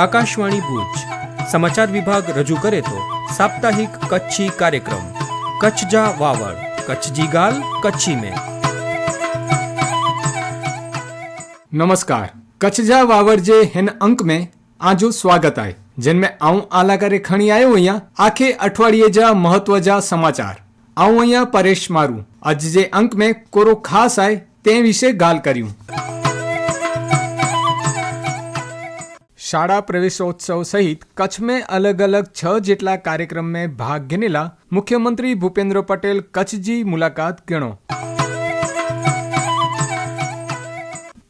આકાશવાણી ભુજ. સમાચાર વિભાગ રજૂ કરે તો સાપ્તાહિક કચ્છી કાર્યક્રમ. કચ્છ જા વાવડ. કચ્છજી ગાલ, કચ્છી મેં નમસ્કાર. કચ્છ જા વાવડ જે હેન અંક મેં આજો સ્વાગત આય. જેનમે આઉં આલાકારે ખણી આયો અહીંયા. આખે અઠવાડિયે જા મહત્વ જા સમાચાર. આઉં અહીંયા પરેશ મારું. આજ જે અંક મેં કોરો ખાસ આય તે વિશે ગાલ કર્યું. શાળા પ્રવેશોત્સવ સહિત કચ્છ મેં અલગ અલગ છ જેટલા કાર્યક્રમ ભાગ ગિનેલા મુખ્યમંત્રી ભૂપેન્દ્ર પટેલ કચ્છજી મુલાકાત ગણો.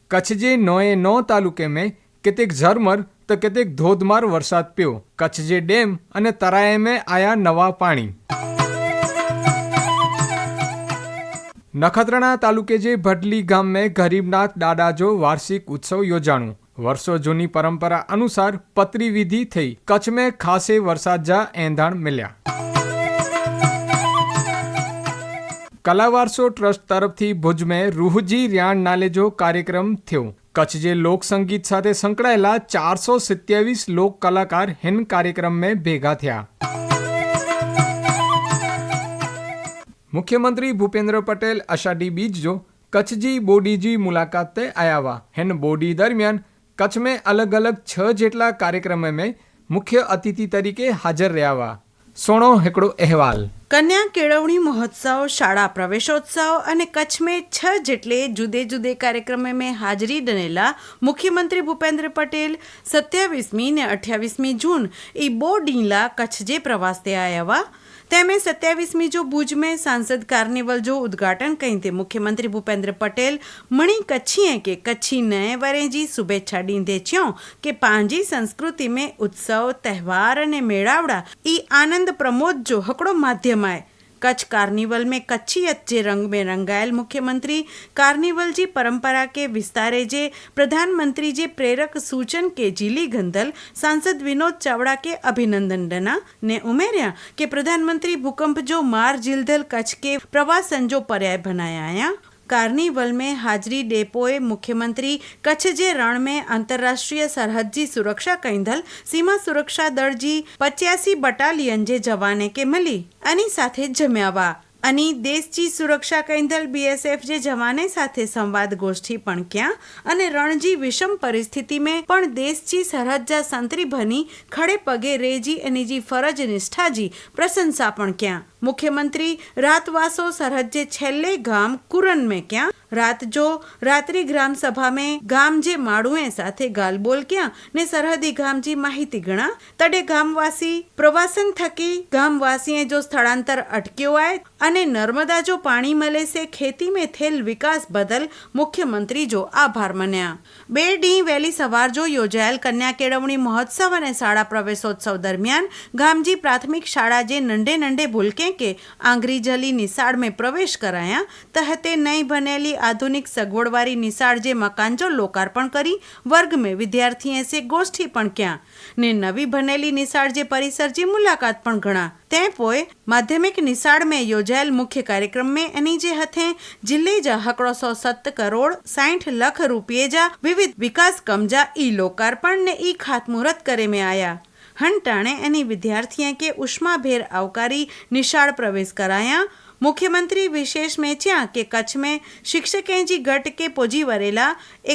કચ્છજે નોએ નો તાલુકે મેં કેતેક ઝરમર તો કેતેક ધોધમાર વરસાદ પીયો. કચ્છજે ડેમ અને તરાએ મેં આયા નવા પાણી. નખત્રાણા તાલુકે જે ભટલી મેં ગરીબનાથ દાદાજો વાર્ષિક ઉત્સવ યોજાણું. વર્ષો જૂની પરંપરા અનુસાર પતરી વિધિ થઈ કચ્છ में ખાસે વરસાદ જા એંધાણ મળ્યા કલાવારસો ટ્રસ્ટ તરફથી ભુજમાં રૂહજી રિયાણ નાલેજો કાર્યક્રમ થયો. કચ્છ જે લોક સંગીત સાથે સંકળાયેલા ચારસો સિત્યાવીસ લોક કલાકાર હિન કાર્યક્રમમાં ભેગા થયા. મુખ્યમંત્રી ભૂપેન્દ્ર પટેલ, અષાઢી બીજ જો કચ્છજી બોડીજી મુલાકાતે આયાવા. હિન બોડી દરમિયાન કચ્છ में અલગ અલગ છ જેટલા કાર્યક્રમ में મુખ્ય અતિથિ તરીકે હાજર રહ્યાવા સોણો હિકડો અહેવાલ કન્યા કેળવણી મહોત્સવ શાળા પ્રવેશોત્સવ અને કચ્છ में છ જેટલે જુદે જુદે કાર્યક્રમ में હાજરી ડનેલા મુખ્યમંત્રી ભૂપેન્દ્ર પટેલ સત્યાવીસમી ને અઠ્યાવીસમી જૂન એ બો ડીલા કચ્છ જે પ્રવાસ તે આયાવા તેમજ સત્યાવીસમી જો ભુજ મેં સાંસદ કાર્નિવલ जो उद्घाटन कई थे मुख्यमंत्री भूपेंद्र पटेल मणि कच्छी के कच्छी नए वरे जी शुभेच्छा डींदे चयो कि पांजी संस्कृति में उत्सव त्योहार ने मेड़ावड़ा ई आनंद प्रमोद जो हकड़ो माध्यम आहे कच्छ कार्निवल में कच्छी अच्छे रंग में रंगायल मुख्यमंत्री कार्निवल जी परंपरा के विस्तारे जे, प्रधानमंत्री जे प्रेरक सूचन के जिली गंधल, सांसद विनोद चावड़ा के अभिनंदन डना ने उमेरिया के प्रधानमंत्री भूकंप जो मार झिलधल कच्छ के प्रवासन जो पर्याय बनाया आया। કાર્નિવલ મેં હાજરી ડેપોએ મુખ્યમંત્રી કચ્છ જે રણ મેં આંતરરાષ્ટ્રીય સરહદજી સુરક્ષા કૈંધલ સીમા સુરક્ષા દળ જી પચ્યાસી બટાલિયન જે જવાને કે મળી આની સાથે જમ્યાવા. અને દેશજી સુરક્ષા કૈંધલ બીએસએફ જે જવાને સાથે સંવાદ ગોષ્ઠી પણ ક્યાં? અને રણજી વિષમ પરિસ્થિતિ મેં પણ દેશજી સરહદજા સંતરી ભની ખડે પગે રેજી એની જી ફરજ નિષ્ઠાજી પ્રશંસા પણ ક્યાં? મુખ્યમંત્રી રાતવાસો સરહદ જે છેલ્લે ગામ કુરન में ક્યાં રાત જો રાત્રિ ગ્રામ સભા में ગામ જે માળુએ સાથે ગાલબોલ ક્યાં ને સરહદી ગામ જી માહિતી ગણા તડે ગામવાસી પ્રવાસન થકી ગામવાસીએ જો સ્થળાંતર અટક્યો આય અને નર્મદા જો પાણી મળે છે ખેતી में થયેલ વિકાસ બદલ મુખ્યમંત્રી જો આભાર માન્યા બે ડી વહેલી સવાર જો યોજાયેલ કન્યા કેળવણી મહોત્સવ અને શાળા પ્રવેશોત્સવ દરમિયાન ગામજી પ્રાથમિક શાળા જે નંઢે નંઢે ભૂલકે કે આંગરી જલી નિશાળ में પ્રવેશ કરાયા તહતે નઈ બનેલી આધુનિક સગવડવાળી નિશાળ જે મકાન જો લોકાર્પણ કરી વર્ગ में વિદ્યાર્થીએ સે ગોષ્ઠી પણ ક્યાં ને નવી બનેલી નિશાળ જે પરિસર જી મુલાકાત પણ ઘણા તે પોએ માધ્યમિક નિશાળ में યોજાયેલ મુખ્ય કાર્યક્રમ में એની જે હથે જિલ્લે જા હકડો સો સત્ત કરોડ સાઠ લખ રૂપિયે જા વિવિધ વિકાસ કમજા ઈ લોકાર્પણ ને ઈ ખાતમુહૂર્ત કરે में આયા ઘંટાણે એની વિદ્યાર્થીએ કે ઉષ્માભેર આવકારી નિશાળ પ્રવેશ કરાયા. મુખ્યમंत्री विशेष में च्या के कच्छ में शिक्षकें जी घट के पोजी वरेला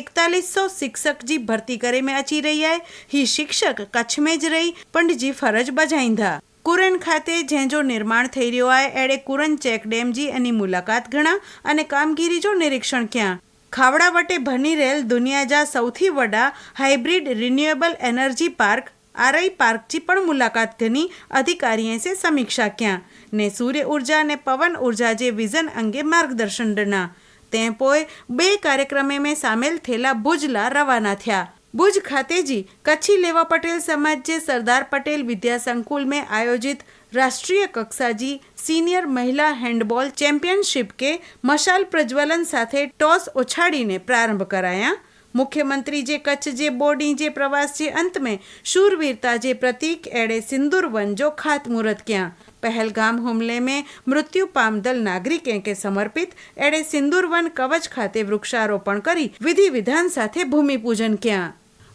એકતાલીસ સો શિક્ષક જી ભરતી કરે મેં અચી રહ્યા. હી શિક્ષક કચ્છ મેં જ રહી પંડજી ફરજ બજાઈંધા કુરન ખાતે જેંજો નિર્માણ થઈ રહ્યો આ એડે કુરન ચેક ડેમ જી એની મુલાકાત ઘણા અને કામગીરી જો નિરીક્ષણ ક્યાં. ખાવડા વટે ભની રહેલ દુનિયા જા સૌથી વડા hybrid renewable energy park RI પાર્કથી પણ મુલાકાત ઘની અધિકારીએ છે સમીક્ષા ક્યાં. ને સૂર્ય ઊર્જા અને પવન ઊર્જા જે વિઝન અંગે માર્ગદર્શન ડના. તે પોએ બે કાર્યક્રમે મેં સામેલ થયેલા ભુજલા રવાના થયા. ભુજ ખાતે જી કચ્છી લેવા પટેલ સમાજ જે સરદાર પટેલ વિદ્યા સંકુલ મેં આયોજિત રાષ્ટ્રીય કક્ષાજી સિનિયર મહિલા હેન્ડબોલ ચેમ્પિયનશિપ કે મશાલ પ્રજ્વલન સાથે ટોસ ઉછાડીને પ્રારંભ કરાયા. મુખ્યમંત્રી જે કચ્છ જે બોર્ડી જે પ્રવાસ જે અંત में शूरवीरता जे प्रतीक एड़े सिंदूर वन जो खातमुहूर्त किया पहलगाम हमले में मृत्यु पामदल नागरिकें के समर्पित एड़े सिंदूर वन कवच खाते वृक्षारोपण કરી વિધિ વિધાન સાથે ભૂમિપૂજન ક્યાં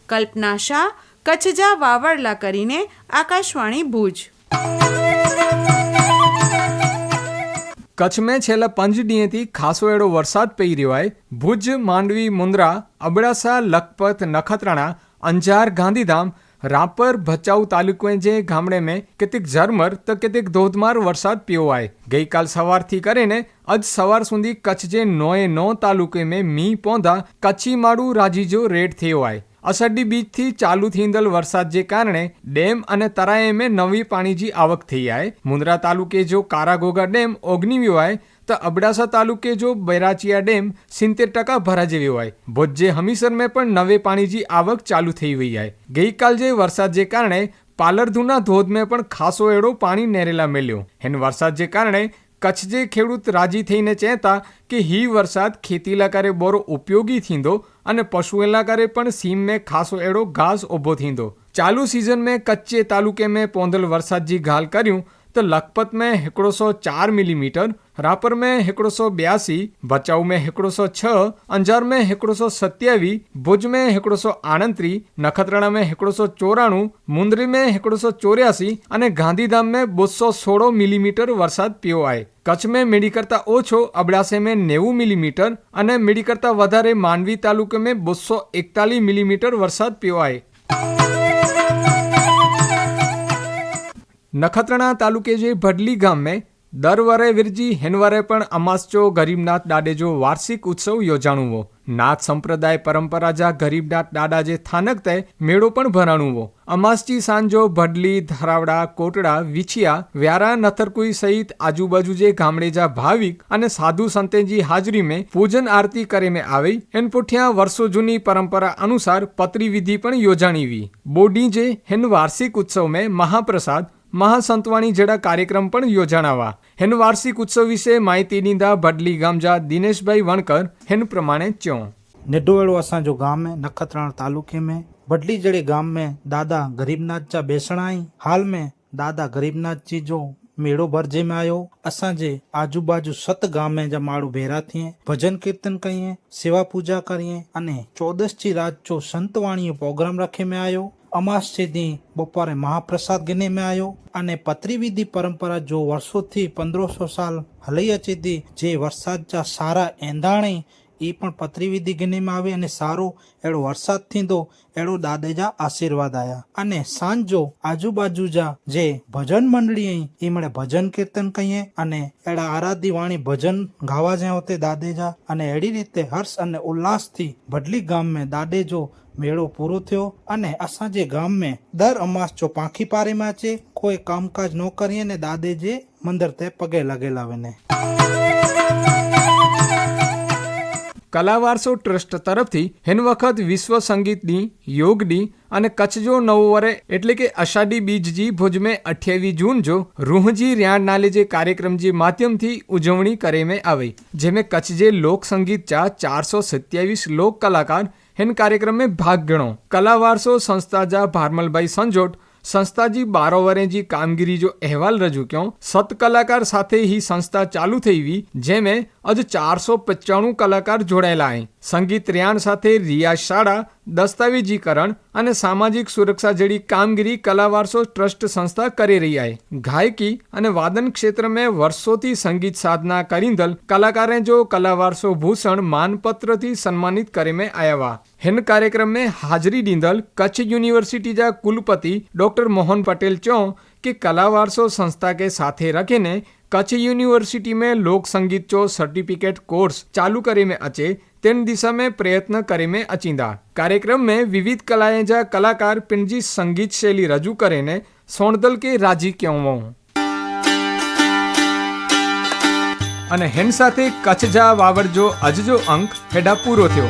કલ્પના શાહ કચ્છ જા વાવડલા કરીને આકાશવાણી ભુજ કચ્છમાં છેલ્લા પંજ દિનેથી ખાસો એડો વરસાદ પડી રહ્યો હોય. ભુજ, માંડવી, મુન્દ્રા, અબડાસા, લખપત, નખત્રાણા, અંજાર, ગાંધીધામ, રાપર, ભચાઉ તાલુકે જે ગામડે મેં કેટલીક ઝરમર તો કેટલીક ધોધમાર વરસાદ પીવો આય ગઈકાલ સવારથી કરીને આજ સવાર સુધી કચ્છ જે નોએ નો તાલુકે મેં મી પોંધા કચ્છી માળું રાજીજો રેડ થયો હોય. અષાઢી બીચથી ચાલુ થીંદલ વરસાદ જે કારણે ડેમ અને તરાએ મેં નવી પાણીજી આવક થઈ આય. મુન્દ્રા તાલુકે જો કારાગોગા ડેમ ઓગણીવ્યો હોય તો અબડાસા તાલુકે જો બૈરાચિયા ડેમ સિત્તેર ટકા ભરા જેવી હોય ભુજ જે હમીસર મેં પણ નવે પાણીજી આવક ચાલુ થઈ ગઈ હોય ગઈકાલ જે વરસાદ જે કારણે પાલરધુના ધોધ મેં પણ ખાસો એડો પાણી નેરેલા મેલ્યો. હેન વરસાદ જે કારણે કચ્છ જે ખેડૂત રાજી થઈને ચેતા કે હી વરસાદ ખેતી લાકારે બોરો ઉપયોગી થીંદો અને પશુ લાકારે પણ સીમ में ખાસો એડો ઘાસ ઊભો થીંદો ચાલુ सीज़न में कच्चे तालुके में पौंदल वरसाद जी ॻाल्हि करियूं त लखपत में हिकिड़ो सौ चारि मिलीमीटर रापर में हिकिड़ो सौ ॿियासी भचाऊ में हिकिड़ो सौ छह अंजार में हिकिड़ो सौ सतावीह भुज में हिकिड़ो सौ आणंत्री नखत्राणा में हिकिड़ो सौ चोराणું મુંદ્રી में हिकिड़ो सौ ચોર્યાસી અને ગાંધીધામ में બસો સોળો મિલીમીટર વરસાદ પીયો आहे કચ્છ में મીડી કરતાં ઓછો અબડાસે में નેવું મિલીમીટર અને મીડી કરતાં વધારે માંડવી તાલુકે में બસો એકતાલીસ મિલીમીટર વરસાદ પીયો નખત્રાણા તાલુકે જે ભડલી ગામે દર વરે વિરજી હેનવારે પણ અમાસચો ગરીબનાથ ડાડેજો વાર્ષિક ઉત્સવ યોજાણુવો. નાથ સંપ્રદાય પરંપરાજા ગરીબનાથ દાડા જે થાનક તે મેળો પણ ભરાણુવો. અમાસજી સાંજો, ભડલી, ધરાવડા, કોટડા, વિછિયા, વ્યારા, નથરકુઈ સહિત આજુબાજુ જે ગામડેજા ભાવિક અને સાધુ સંતેજી હાજરી મેં પૂજન આરતી કરે મેં આવી એન પોઠ્યા વર્ષો જૂની પરંપરા અનુસાર પતરી વિધિ પણ યોજાણીવી. બોડી જે હેન વાર્ષિક ઉત્સવ મેં મહાપ્રસાદ મહાસંતવાણી જેડા કાર્યક્રમ પણ યોજાણાવા હેન વાર્ષિક ઉત્સવ વિશે માહિતી ॾींदा ભડલી ગામજા દિનેશભાઈ વણકર હેન પ્રમાણે ચ્યો निडोएड़ो असांजो गांव है नखत्राणा तालुके में बडली जड़े गांव में दादा गरीबनाथ जा बेसण आई हाल में दादा गरीबनाथ जी जो मेड़ो भरजे में आयो असांजे आजू बाजू सत गांव में जा माण्हू भेरा थिए भजन कीर्तन करिए सेवा पूजा करिए અને ચોદસ જી રાત જો સંતવાણીઓ પ્રોગ્રામ રખે में आयो અમાસેદી બપોરે મહાપ્રસાદ ગિરનેમાં આવ્યો અને પત્રીવિધિ પરંપરા જો વર્ષોથી પંદરસો સાલ હલઈ અચીતી જે વરસાદ સારા એંધાણી એ પણ પત્રી વિધિ ગિનીમાં આવે અને સારો એડો વરસાદ થીંદો એડો દાદેજા આશીર્વાદ આયા. અને સાંજો આજુબાજુ જા જે ભજન મંડળી અહીં એમણે ભજન કીર્તન કહીએ અને એડા આરાધી વાણી ભજન ગાવા જ્યાં હોતે દાદેજા અને એડી રીતે હર્ષ અને ઉલ્લાસથી ભડલી ગામ મેં દાદેજો મેળો પૂરો થયો અને અસાંજે ગામ મેં દર અમાસ જો પાંખી પારેમાં છે કોઈ કામકાજ ન કરીએ ને દાદેજે મંદિર તે પગે લગેલા વેને કલાવારસો ટ્રસ્ટ તરફથી હેન વખત વિશ્વ સંગીતની, યોગની અને કચ્છજો નવો વરે એટલે કે અષાઢી બીજજી ભુજમે અઠ્યાવીસ જૂન જો રૂહજી ર્યાણ નાલે જે કાર્યક્રમ જે માધ્યમથી ઉજવણી કરે મેં આવી, જેમે કચ્છ જે લોક સંગીત ચા ચારસો સત્યાવીસ લોક કલાકાર હેન કાર્યક્રમ ભાગ ગણો. કલાવારસો સંસ્થા જા ભારમલભાઈ સંજોટ સંસ્થાજી બારો વરેજી કામગીરી જો અહેવાલ રજૂ ક્યો સત કલાકાર સાથે ही સંસ્થા ચાલુ થઈ વી જેમે અજ ચારસો પચાણું કલાકાર જોડાયેલા અહીં સંગીત રિયાણ સાથે રિયા શાળા દસ્તાવેજીકરણ અને સામાજિક સુરક્ષા જેવી કામગીરી કલા વારસો ટ્રસ્ટ સંસ્થા કરી રહ્યા છે ગાયકી અને વાદન ક્ષેત્ર મેં વર્ષોથી સંગીત સાધના કરીંદલ કલાકારે જો કલા વારસો ભૂષણ માનપત્રથી સન્માનિત करे में आया हुआ हिन कार्यक्रम में हाजिरी ॾींदल कच्छ यूनिवर्सिटी जा कुलपति डॉक्टर मोहन पटेल चयो कि कला वारसो संस्था के साथे रखीने कच्छ यूनिवर्सिटी में लोक संगीत जो सर्टिफिकेट कोर्स चालू करे में अचे तेन दिशा में प्रयत्न करे में अचींदा कार्यक्रम में विविध कलाएं जा कलाकार पिंजी संगीत शैली रजू करे ने सोणदल के राजी क्यों वो અને હેન સાથે કચ્છ જા વાવડજો અજજો અંક હેડા પૂરો થયો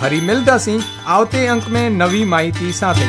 ફરી મિલતા સી આવતે અંક મેં નવી માહિતી સાથે